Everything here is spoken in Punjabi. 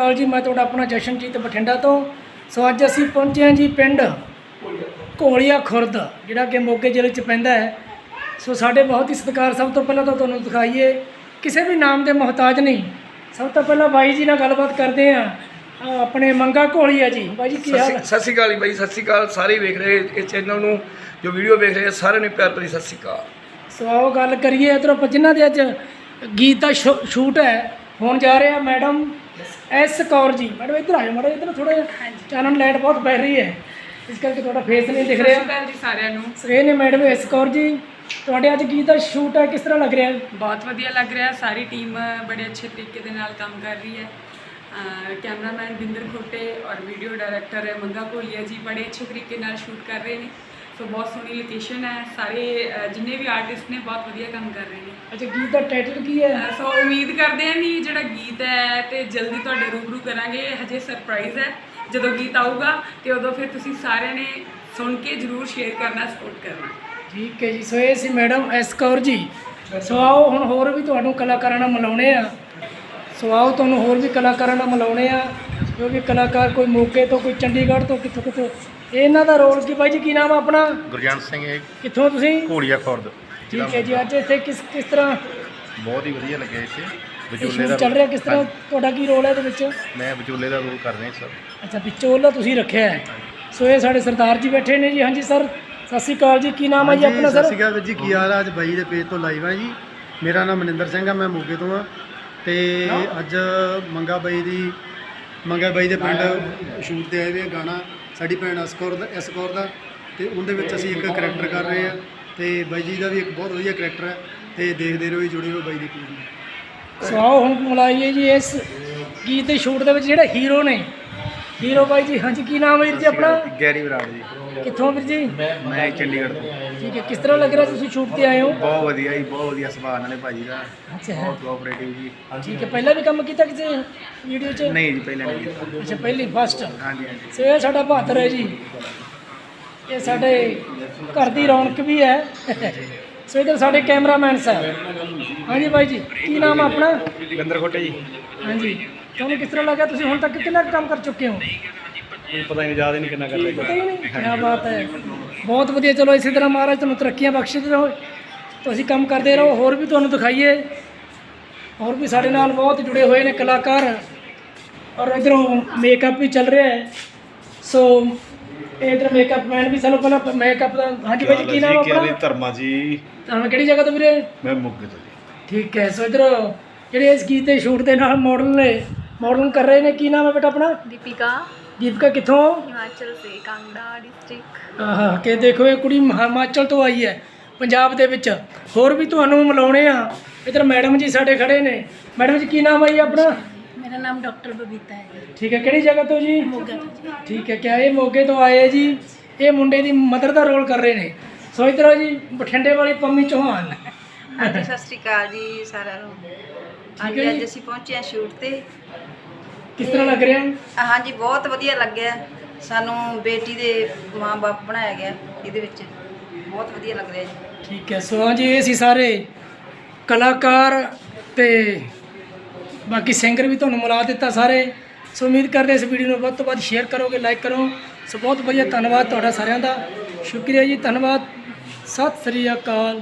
ਅਕਾਲ ਜੀ ਮੈਂ ਤੁਹਾਡਾ ਆਪਣਾ ਜਸ਼ਨਜੀਤ ਬਠਿੰਡਾ ਤੋਂ। ਸੋ ਅੱਜ ਅਸੀਂ ਪਹੁੰਚੇ ਹਾਂ ਜੀ ਪਿੰਡ ਘੋਲੀਆ ਖੁਰਦ ਜਿਹੜਾ ਕਿ ਮੋਗੇ ਜ਼ਿਲ੍ਹੇ 'ਚ ਪੈਂਦਾ ਹੈ। ਸੋ ਸਾਡੇ ਬਹੁਤ ਹੀ ਸਤਿਕਾਰ ਸਭ ਤੋਂ ਪਹਿਲਾਂ ਤਾਂ ਤੁਹਾਨੂੰ ਦਿਖਾਈਏ। ਕਿਸੇ ਵੀ ਨਾਮ ਦੇ ਮੁਹਤਾਜ ਨਹੀਂ। ਸਭ ਤੋਂ ਪਹਿਲਾਂ ਬਾਈ ਜੀ ਨਾਲ ਗੱਲਬਾਤ ਕਰਦੇ ਹਾਂ। ਆਹ ਆਪਣੇ ਮੰਗਾ ਘੋਲੀਆ ਜੀ। ਬਾਈ ਜੀ ਕੀ ਸਤਿ ਹਾਲ ਸ਼੍ਰੀ- ਸਤਿ ਸ਼੍ਰੀ ਅਕਾਲ ਜੀ ਬਾਈ ਸਤਿ ਸ਼੍ਰੀ ਅਕਾਲ। ਸਾਰੇ ਵੇਖ ਰਹੇ ਇਸ ਚੈਨਲ ਨੂੰ ਜੋ ਵੀਡੀਓ ਵੇਖ ਰਹੇ ਆ, ਸਾਰਿਆਂ ਨੂੰ ਪਿਆਰ ਭਰੀ ਸਤਿ ਸ਼੍ਰੀ ਅਕਾਲ। ਸੋ ਆਓ ਗੱਲ ਕਰੀਏ ਇਧਰੋਂ ਜਿਨ੍ਹਾਂ ਦੇ ਅੱਜ ਗੀਤ ਦਾ ਸ਼ੂਟ ਹੈ ਹੋਣ ਜਾ ਰਿਹਾ madam. S Kaur ji. Madam ਇੱਧਰ ਆਇਓ ਮੈਡਮ ਇੱਧਰ ਥੋੜਾ ਚਾਨਣ ਲਾਈਟ ਬਹੁਤ ਪੈ ਰਹੀ ਹੈ। ਇਸ ਕਰਕੇ ਤੁਹਾਡਾ ਫੇਸ ਨਹੀਂ ਦਿਖ ਰਿਹਾ। ਸਤਿ ਜੀ ਸਾਰਿਆਂ ਨੂੰ। ਸੋ ਇਹ ਨੇ ਮੈਡਮ ਐਸ ਕੌਰ ਜੀ। ਤੁਹਾਡੇ ਅੱਜ ਗੀਤ ਦਾ ਸ਼ੂਟ ਹੈ ਕਿਸ ਤਰ੍ਹਾਂ ਲੱਗ ਰਿਹਾ? ਹੈ ਬਹੁਤ ਵਧੀਆ ਲੱਗ ਰਿਹਾ। ਸਾਰੀ ਟੀਮ ਬੜੇ ਅੱਛੇ ਤਰੀਕੇ ਦੇ ਨਾਲ ਕੰਮ ਕਰ ਰਹੀ ਹੈ। ਕੈਮਰਾਮੈਨ ਬਿੰਦਰ ਖੋਟੇ ਔਰ ਵੀਡੀਓ ਡਾਇਰੈਕਟਰ ਮੰਗਾ ਭੋਲੀਆ ਜੀ ਬੜੇ ਅੱਛੇ ਤਰੀਕੇ ਨਾਲ ਸ਼ੂਟ ਕਰ ਰਹੇ ਨੇ। ਸੋ ਬਹੁਤ ਸੋਹਣੀ ਲੋਕੇਸ਼ਨ ਹੈ। ਸਾਰੇ ਜਿੰਨੇ ਵੀ ਆਰਟਿਸਟ ਨੇ ਬਹੁਤ ਵਧੀਆ ਕੰਮ ਕਰ ਰਹੇ ਨੇ। ਅੱਛਾ ਗੀਤ ਦਾ ਟਾਈਟਲ ਕੀ ਹੈ? ਸੋ ਉਮੀਦ ਕਰਦੇ ਹਾਂ ਕਿ ਜਿਹੜਾ ਗੀਤ ਹੈ ਤੇ ਜਲਦੀ ਤੁਹਾਡੇ ਰੂਬਰੂ ਕਰਾਂਗੇ। ਹਜੇ ਸਰਪ੍ਰਾਈਜ਼ ਹੈ। ਜਦੋਂ ਗੀਤ ਆਊਗਾ ਤੇ ਉਦੋਂ ਫਿਰ ਤੁਸੀਂ ਸਾਰਿਆਂ ਨੇ ਸੁਣ ਕੇ ਜਰੂਰ ਸ਼ੇਅਰ ਕਰਨਾ ਸਪੋਰਟ ਕਰਨਾ। ਠੀਕ ਹੈ ਜੀ। ਸੋ ਇਹ ਸੀ ਮੈਡਮ ਐਸ ਕੌਰ ਜੀ। ਸੋ ਆਓ ਹੁਣ ਹੋਰ ਵੀ ਤੁਹਾਨੂੰ ਕਲਾਕਾਰਾਂ ਨਾਲ ਮਿਲਾਉਣੇ ਆ। ਸੋ ਆਓ ਤੁਹਾਨੂੰ ਹੋਰ ਵੀ ਕਲਾਕਾਰਾਂ ਨਾਲ ਮਿਲਾਉਣੇ ਆ। ਵੀ ਕਲਾਕਾਰ ਕੋਈ ਮੋਗੇ ਤੋਂ ਕੋਈ ਚੰਡੀਗੜ੍ਹ ਤੋਂ ਕਿੱਥੋਂ ਕਿੱਥੋਂ ਇਹਨਾਂ ਦਾ ਰੋਲ ਕੀ ਬਾਈ ਜੀ? ਕੀ ਨਾਮ ਆ ਆਪਣਾ? ਗੁਰਜੰਟ ਸਿੰਘ ਇਹ ਕਿੱਥੋਂ ਤੁਸੀਂ? ਘੋੜੀਆ ਖੁਰਦ ਠੀਕ ਹੈ ਜੀ ਅੱਜ ਇੱਥੇ ਕਿਸ ਕਿਸ ਤਰ੍ਹਾਂ? ਬਹੁਤ ਹੀ ਵਧੀਆ ਲੱਗਿਆ ਇੱਥੇ। ਵਿਚੋਲੇ ਦਾ ਚੱਲ ਰਿਹਾ ਕਿਸ ਤਰ੍ਹਾਂ? ਤੁਹਾਡਾ ਕੀ ਰੋਲ ਹੈ ਇਹਦੇ ਵਿੱਚ? ਮੈਂ ਵਿਚੋਲੇ ਦਾ ਰੋਲ ਕਰ ਰਿਹਾ ਸਰ। ਅੱਛਾ ਵਿਚੋਲਾ ਤੁਸੀਂ ਰੱਖਿਆ ਹੈ। ਸੋ ਇਹ ਸਾਡੇ ਸਰਦਾਰ ਜੀ ਬੈਠੇ ਨੇ ਜੀ। ਹਾਂਜੀ ਸਰ। ਸਤਿ ਸ਼੍ਰੀ ਅਕਾਲ ਜੀ। ਕੀ ਨਾਮ ਹੈ ਜੀ ਆਪਣਾ ਸਤਿ ਸਰ ਸ਼੍ਰੀ ਅਕਾਲ ਜੀ। ਕੀ ਹਾਲ ਆ? ਅੱਜ ਬਾਈ ਦੇ ਪੇਜ ਤੋਂ ਲਾਈਵ ਆ ਜੀ। ਮੇਰਾ ਨਾਮ ਮਨਿੰਦਰ ਸਿੰਘ ਆ ਮੈਂ ਮੋਗੇ ਤੋਂ ਆ। ਤੇ ਅੱਜ ਮੰਗਾ ਬਾਈ ਦੀ ਮੰਗਾ ਬਾਈ ਦੇ ਪਿੰਡ ਸ਼ੂਟ ਤੇ ਆਏ ਆ ਗਾਣਾ। ਸਾਡੀ ਭੈਣ ਅਸਕੌਰ ਦਾ ਐਸਕੌਰ ਦਾ ਤੇ ਉਹਦੇ ਵਿੱਚ ਅਸੀਂ ਇੱਕ ਕਰੈਕਟਰ ਕਰ ਰਹੇ ਆ ਤੇ ਬਾਈ ਜੀ ਦਾ ਵੀ ਇੱਕ ਬਹੁਤ ਵਧੀਆ ਕਰੈਕਟਰ ਹੈ ਤੇ ਦੇਖਦੇ ਰਹੋ ਜੀ ਜੁੜੇ ਰਹੋ ਬਾਈ ਦੀ ਨਾਲ। ਸੋ ਆਓ ਹੁਣ ਮਿਲਾਈਏ ਜੀ ਇਸ ਗੀਤ ਦੇ ਸ਼ੂਟ ਦੇ ਵਿੱਚ ਜਿਹੜੇ ਹੀਰੋ ਨੇ। ਹੀਰੋ ਬਾਈ ਜੀ ਹਾਂਜੀ ਕੀ ਨਾਮ ਹੈ ਵੀਰ ਜੀ ਆਪਣਾ? ਗੈਰੀ ਬਰਾੜ ਜੀ। ਕਿੱਥੋਂ ਵੀਰ ਜੀ? ਮੈਂ ਚੰਡੀਗੜ੍ਹ ਤੋਂ। ਠੀਕ ਹੈ ਕਿਸ ਤਰ੍ਹਾਂ ਲੱਗ ਰਿਹਾ ਤੁਸੀਂ ਸ਼ੂਟ ਤੇ ਆਏ ਹੋ? ਬਹੁਤ ਵਧੀਆ ਜੀ ਬਹੁਤ ਵਧੀਆ ਸੁਭਾਅ ਨਾਲੇ ਭਾਜੀ ਦਾ। ਅੱਛਾ। ਬਹੁਤ ਕੋਆਪਰੇਟਿਵ ਜੀ। ਠੀਕ ਹੈ ਪਹਿਲਾਂ ਵੀ ਕੰਮ ਕੀਤਾ ਕਿਸੇ ਵੀਡੀਓ 'ਚ? ਨਹੀਂ ਜੀ ਪਹਿਲਾਂ ਨਹੀਂ ਕੀਤਾ। ਅੱਛਾ ਪਹਿਲੀ ਫਸਟ ਹਾਂਜੀ ਹਾਂਜੀ। ਸੋ ਇਹ ਸਾਡਾ ਬਹਾਦਰ ਹੈ ਜੀ। ਇਹ ਸਾਡੇ ਘਰ ਦੀ ਰੌਣਕ ਵੀ ਹੈ। ਸੋ ਇਧਰ ਸਾਡੇ ਕੈਮਰਾਮੈਨ ਸਾਹਿਬ। ਹਾਂਜੀ ਬਾਈ ਜੀ ਕੀ ਨਾਮ ਆ ਆਪਣਾ? ਗੰਦਰ ਖੋਟੇ ਜੀ। ਹਾਂਜੀ। ਤੁਹਾਨੂੰ ਕਿਸ ਤਰ੍ਹਾਂ ਲੱਗਾ ਤੁਸੀਂ ਹੁਣ ਤੱਕ ਕਿੰਨਾ ਕੁ ਕੰਮ ਕਰ ਚੁੱਕੇ ਹੋ? ਪਤਾ ਨਹੀਂ ਯਾਦ ਹੀ ਨਹੀਂ ਕਿੰਨਾ ਕਰ ਲਿਆ ਪਤਾ ਹੀ ਨਹੀਂ ਕੀ ਬਾਤ ਹੈ। ਬਹੁਤ ਵਧੀਆ ਚਲੋ ਇਸੇ ਤਰ੍ਹਾਂ ਮਹਾਰਾਜ ਤੁਹਾਨੂੰ ਤਰੱਕੀਆਂ ਬਖਸ਼ਿਤ ਰਹੋ। ਤੁਸੀਂ ਕੰਮ ਕਰਦੇ ਰਹੋ ਹੋਰ ਵੀ ਤੁਹਾਨੂੰ ਦਿਖਾਈਏ। ਹੋਰ ਵੀ ਸਾਡੇ ਨਾਲ ਬਹੁਤ ਜੁੜੇ ਹੋਏ ਨੇ ਕਲਾਕਾਰ। ਔਰ ਇਧਰੋਂ ਮੇਕਅਪ ਵੀ ਚੱਲ ਰਿਹਾ ਹੈ। ਸੋ ਇਧਰ ਮੇਕਅਪ ਮੈਨ ਵੀ ਸਾਨੂੰ ਪਹਿਲਾਂ ਮੇਕਅਪ ਦਾ ਹਾਂਜੀ ਭਾਈ ਕੀ ਨਾਮ ਆਪਣਾ? ਜੀ? ਧਰਮਾ ਜੀ। ਤੁਹਾਨੂੰ ਕਿਹੜੀ ਜਗ੍ਹਾ ਤੋਂ ਵੀਰੇ? ਮੈਂ ਮੁੱਗੇ ਤੋਂ ਠੀਕ ਹੈ ਸੋ ਇਧਰ ਜਿਹੜੇ ਇਸ ਗੀਤ ਦੇ ਸ਼ੂਟ ਦੇ ਨਾਲ ਮਾਡਲ ਨੇ ਮਾਡਲਿੰਗ ਕਰ ਰਹੇ ਨੇ ਕੀ ਨਾਮ ਹੈ ਬੇਟਾ ਆਪਣਾ? ਦੀਪਿਕਾ। ਦੀਪਕਾ ਕਿੱਥੋਂ हिमाचल से कांगड़ा डिस्ट्रिक्ट ਆਹਾ ਕਿ ਦੇਖੋ ਇਹ ਕੁੜੀ ਮਹਾ- ਹਿਮਾਚਲ ਤੋਂ ਆਈ ਹੈ ਪੰਜਾਬ ਦੇ ਵਿੱਚ ਹੋਰ ਵੀ ਤੁਹਾਨੂੰ ਮਿਲਾਉਣੇ ਆ ਇਧਰ ਮੈਡਮ ਜੀ ਸਾਡੇ ਖੜੇ ਨੇ ਮੈਡਮ ਜੀ ਕੀ ਨਾਮ ਹੈ ਜੀ ਆਪਣਾ मेरा नाम डॉक्टर बबीता है ਠੀਕ ਹੈ ਕਿਹੜੀ ਜਗ੍ਹਾ ਤੋਂ ਜੀ मोगा तो जी ਠੀਕ ਹੈ ਕਿਆ ਇਹ ਮੋਗੇ ਤੋਂ ਆਏ ਹੈ ਜੀ ਇਹ ਮੁੰਡੇ ਦੀ ਮਦਰ ਦਾ ਰੋਲ ਕਰ ਰਹੇ ਨੇ ਸੋ ਇਧਰ ਜੀ ਬਠਿੰਡੇ ਵਾਲੀ ਪੰਮੀ ਚੌਹਾਨ ਹਾਂਜੀ ਸਤਿ ਸ਼੍ਰੀ ਅਕਾਲ ਜੀ ਸਾਰਿਆਂ ਨੂੰ ਹੈ ਹਾਂਜੀ ਜੀ। ਅੱਜ ਅਸੀਂ ਪਹੁੰਚੇ ਹਾਂ ਸ਼ੂਟ ਤੇ ਕਿਸ ਤਰ੍ਹਾਂ ਲੱਗ ਰਿਹਾ? ਹਾਂਜੀ ਬਹੁਤ ਵਧੀਆ ਲੱਗਿਆ। ਸਾਨੂੰ ਬੇਟੀ ਦੇ ਮਾਂ-ਬਾਪ ਬਣਾਇਆ ਗਿਆ ਇਹਦੇ ਵਿੱਚ। ਬਹੁਤ ਵਧੀਆ ਲੱਗ ਰਿਹਾ ਜੀ। ਠੀਕ ਹੈ ਸੋ ਹਾਂਜੀ ਇਹ ਸੀ ਸਾਰੇ ਕਲਾਕਾਰ ਤੇ ਬਾਕੀ ਸਿੰਗਰ ਵੀ ਤੁਹਾਨੂੰ ਮਿਲਾ ਦਿੱਤਾ ਸਾਰੇ। ਸੋ ਉਮੀਦ ਕਰਦੇ ਇਸ ਵੀਡੀਓ ਨੂੰ ਵੱਧ ਤੋਂ ਵੱਧ ਸ਼ੇਅਰ ਕਰੋਗੇ ਲਾਈਕ ਕਰੋ। ਸੋ ਬਹੁਤ ਵਧੀਆ ਧੰਨਵਾਦ ਤੁਹਾਡਾ ਸਾਰਿਆਂ ਦਾ। ਸ਼ੁਕਰੀਆ ਜੀ ਧੰਨਵਾਦ। ਸਤਿ ਸ੍ਰੀ ਅਕਾਲ।